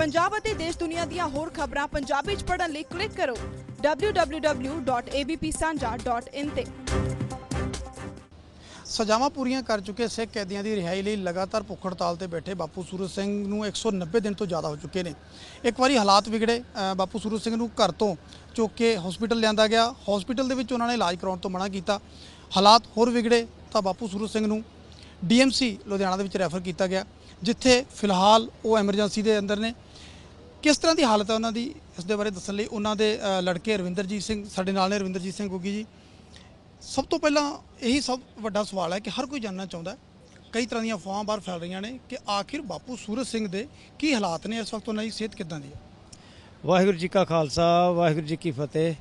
ਪੰਜਾਬ ਅਤੇ ਦੇਸ਼ ਦੁਨੀਆ ਦੀਆਂ ਹੋਰ ਖਬਰਾਂ ਪੰਜਾਬੀ ਚ ਪੜ੍ਹਨ ਲਈ ਕਲਿੱਕ ਕਰੋ www.abpsanja.in ਤੇ। ਸਜ਼ਾਵਾਂ ਪੂਰੀਆਂ ਕਰ ਚੁੱਕੇ ਸਿੱਖ ਕੈਦੀਆਂ ਦੀ ਰਿਹਾਈ ਲਈ ਲਗਾਤਾਰ ਭੁੱਖ ਹੜਤਾਲ ਤੇ ਬੈਠੇ ਬਾਪੂ ਸੂਰਜ ਸਿੰਘ ਨੂੰ 190 ਦਿਨ ਤੋਂ ਜ਼ਿਆਦਾ ਹੋ ਚੁੱਕੇ ਨੇ। ਇੱਕ ਵਾਰੀ ਹਾਲਾਤ ਵਿਗੜੇ ਬਾਪੂ ਸੂਰਜ ਸਿੰਘ ਨੂੰ ਘਰ ਤੋਂ ਚੁੱਕ ਕੇ ਹਸਪੀਟਲ ਲਿਆਂਦਾ ਗਿਆ। ਹਸਪੀਟਲ ਦੇ ਵਿੱਚ ਉਹਨਾਂ ਨੇ ਇਲਾਜ ਕਰਾਉਣ ਤੋਂ ਮਨਾ ਕੀਤਾ। ਹਾਲਾਤ ਹੋਰ ਵਿਗੜੇ ਤਾਂ ਬਾਪੂ ਸੂਰਜ ਸਿੰਘ ਨੂੰ ਡੀਐਮਸੀ ਲੁਧਿਆਣਾ ਦੇ ਵਿੱਚ ਰੈਫਰ ਕੀਤਾ ਗਿਆ, ਜਿੱਥੇ ਫਿਲਹਾਲ ਉਹ ਐਮਰਜੈਂਸੀ ਦੇ ਅੰਦਰ ਨੇ। ਕਿਸ ਤਰ੍ਹਾਂ ਦੀ ਹਾਲਤ ਹੈ ਉਹਨਾਂ ਦੀ, ਇਸ ਦੇ ਬਾਰੇ ਦੱਸਣ ਲਈ ਉਹਨਾਂ ਦੇ ਲੜਕੇ ਰਵਿੰਦਰਜੀਤ ਸਿੰਘ, ਸਾਡੇ ਨਾਲ ਨੇ ਰਵਿੰਦਰਜੀਤ ਸਿੰਘ ਗੁੱਗੀ ਜੀ। ਸਭ ਤੋਂ ਪਹਿਲਾਂ ਇਹੀ ਸਭ ਵੱਡਾ ਸਵਾਲ ਹੈ ਕਿ ਹਰ ਕੋਈ ਜਾਣਨਾ ਚਾਹੁੰਦਾ ਹੈ, ਕਈ ਤਰ੍ਹਾਂ ਦੀਆਂ ਅਫਵਾਹਾਂ ਬਾਹਰ ਫੈਲ ਰਹੀਆਂ ਨੇ ਕਿ ਆਖਿਰ ਬਾਪੂ ਸੂਰਜ ਸਿੰਘ ਦੇ ਕੀ ਹਾਲਾਤ ਨੇ, ਇਸ ਵਕਤ ਉਹਨਾਂ ਦੀ ਸਿਹਤ ਕਿੱਦਾਂ ਦੀ ਹੈ? ਵਾਹਿਗੁਰੂ ਜੀ ਕਾ ਖਾਲਸਾ, ਵਾਹਿਗੁਰੂ ਜੀ ਕੀ ਫਤਿਹ।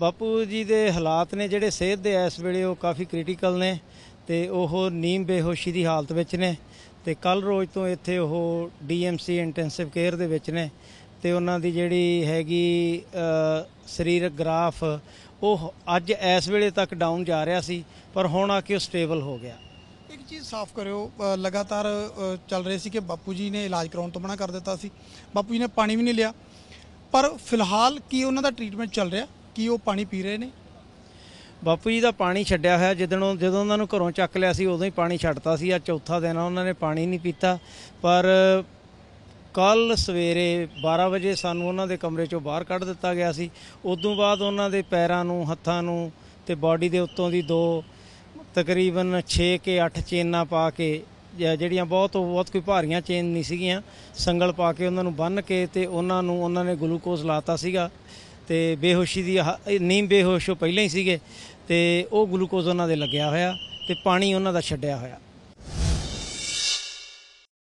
ਬਾਪੂ ਜੀ ਦੇ ਹਾਲਾਤ ਨੇ ਜਿਹੜੇ ਸਿਹਤ ਦੇ ਇਸ ਵੇਲੇ ਉਹ ਕਾਫੀ ਕ੍ਰਿਟੀਕਲ ਨੇ ਤੇ ਉਹ ਨੀਮ ਬੇਹੋਸ਼ੀ ਦੀ ਹਾਲਤ ਵਿੱਚ ਨੇ। ਤੇ ਕੱਲ ਰੋਜ਼ ਤੋਂ ਇੱਥੇ ਉਹ ਡੀਐਮਸੀ ਇੰਟੈਂਸਿਵ ਕੇਅਰ ਦੇ ਵਿੱਚ ਨੇ ਤੇ ਉਹਨਾਂ ਦੀ ਜਿਹੜੀ ਹੈਗੀ ਸਰੀਰਕ ਗ੍ਰਾਫ, ਉਹ ਅੱਜ ਇਸ ਵੇਲੇ ਤੱਕ ਡਾਊਨ ਜਾ ਰਿਹਾ ਸੀ, ਪਰ ਹੁਣ ਆ ਕੇ ਉਹ ਸਟੇਬਲ ਹੋ ਗਿਆ। ਇੱਕ ਚੀਜ਼ ਸਾਫ਼ ਕਰਿਓ ਲਗਾਤਾਰ ਚੱਲ ਰਹੇ ਸੀ ਕਿ ਬਾਪੂ ਜੀ ਨੇ ਇਲਾਜ ਕਰਾਉਣ ਤੋਂ ਮਨਾ ਕਰ ਦਿੱਤਾ ਸੀ। ਬਾਪੂ ਜੀ ਨੇ ਪਾਣੀ ਵੀ ਨਹੀਂ ਲਿਆ। ਪਰ ਫਿਲਹਾਲ ਕੀ ਉਹਨਾਂ ਦਾ ਟ੍ਰੀਟਮੈਂਟ ਚੱਲ ਰਿਹਾ? ਕੀ ਉਹ ਪਾਣੀ ਪੀ ਰਹੇ ਨੇ? ਬਾਪੂ ਜੀ ਦਾ ਪਾਣੀ ਛੱਡਿਆ ਹੋਇਆ ਜਦੋਂ ਜਦੋਂ ਉਹਨਾਂ ਨੂੰ ਘਰੋਂ ਚੱਕ ਲਿਆ ਸੀ, ਉਦੋਂ ਹੀ ਪਾਣੀ ਛੱਡਤਾ ਸੀ। ਆ ਚੌਥਾ ਦਿਨ ਆ, ਉਹਨਾਂ ਨੇ ਪਾਣੀ ਨਹੀਂ ਪੀਤਾ। ਪਰ ਕੱਲ ਸਵੇਰੇ 12 ਵਜੇ ਸਾਨੂੰ ਉਹਨਾਂ ਦੇ ਕਮਰੇ ਚੋਂ ਬਾਹਰ ਕੱਢ ਦਿੱਤਾ ਗਿਆ ਸੀ। ਉਦੋਂ ਬਾਅਦ ਉਹਨਾਂ ਦੇ ਪੈਰਾਂ ਨੂੰ, ਹੱਥਾਂ ਨੂੰ ਤੇ ਬਾਡੀ ਦੇ ਉੱਤੋਂ ਦੀ ਦੋ, ਤਕਰੀਬਨ 6 ਕੇ 8 ਚੇਨਾਂ ਪਾ ਕੇ ਜਿਹੜੀਆਂ ਬਹੁਤ ਬਹੁਤ ਕੋਈ ਭਾਰੀਆਂ ਚੇਨ ਨਹੀਂ ਸੀਗੀਆਂ, ਸੰਗਲ ਪਾ ਕੇ ਉਹਨਾਂ ਨੂੰ ਬੰਨ੍ਹ ਕੇ ਤੇ ਉਹਨਾਂ ਨੂੰ ਉਹਨਾਂ ਨੇ ਗਲੂਕੋਜ਼ ਲਾਤਾ ਸੀਗਾ। ਤੇ ਬੇਹੋਸ਼ੀ ਦੀ ਹ- ਇਹ ਬੇਹੋਸ਼ ਉਹ ਪਹਿਲਾਂ ਹੀ ਸੀਗੇ ਤੇ ਉਹ ਗਲੂਕੋਜ਼ ਉਹਨਾਂ ਦੇ ਲੱਗਿਆ ਹੋਇਆ ਤੇ ਪਾਣੀ ਉਹਨਾਂ ਦਾ ਛੱਡਿਆ ਹੋਇਆ।